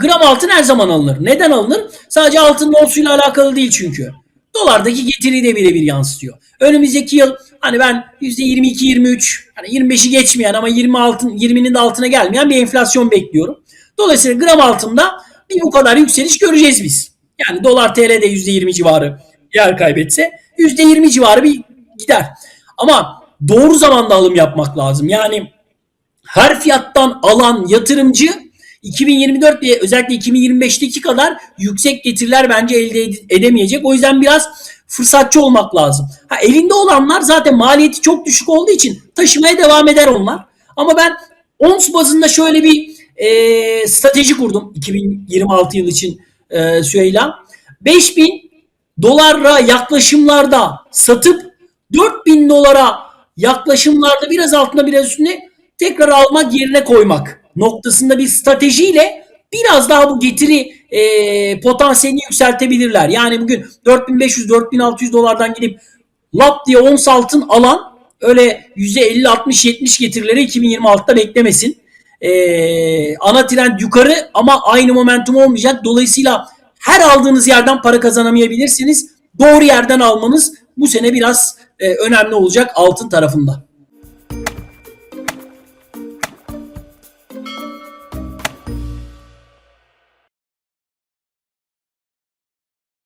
gram altın her zaman alınır. Neden alınır? Sadece altın olsuyla alakalı değil çünkü. Dolardaki getiriyi de birebir yansıtıyor. Önümüzdeki yıl hani ben %22-23 hani 25'i geçmeyen ama 20 altın 20'nin de altına gelmeyen bir enflasyon bekliyorum. Dolayısıyla gram altında bir bu kadar yükseliş göreceğiz biz. Yani dolar TL'de %20 civarı yer kaybetse %20 civarı bir gider. Ama doğru zamanda alım yapmak lazım. Yani her fiyattan alan yatırımcı 2024 ve özellikle 2025'teki kadar yüksek getiriler bence elde ed- edemeyecek. O yüzden biraz fırsatçı olmak lazım. Ha, elinde olanlar zaten maliyeti çok düşük olduğu için taşımaya devam eder onlar. Ama ben ons bazında şöyle bir e, strateji kurdum 2026 yıl için e, Süheyla. 5000 dolara yaklaşımlarda satıp 4000 dolara yaklaşımlarda biraz altına biraz üstüne tekrar almak yerine koymak noktasında bir stratejiyle biraz daha bu getiri e, potansiyelini yükseltebilirler. Yani bugün 4500-4600 dolardan gidip lap diye ons altın alan öyle %50-60-70 getirileri 2026'da beklemesin. E, ana trend yukarı ama aynı momentum olmayacak. Dolayısıyla her aldığınız yerden para kazanamayabilirsiniz. Doğru yerden almanız bu sene biraz e, önemli olacak altın tarafında.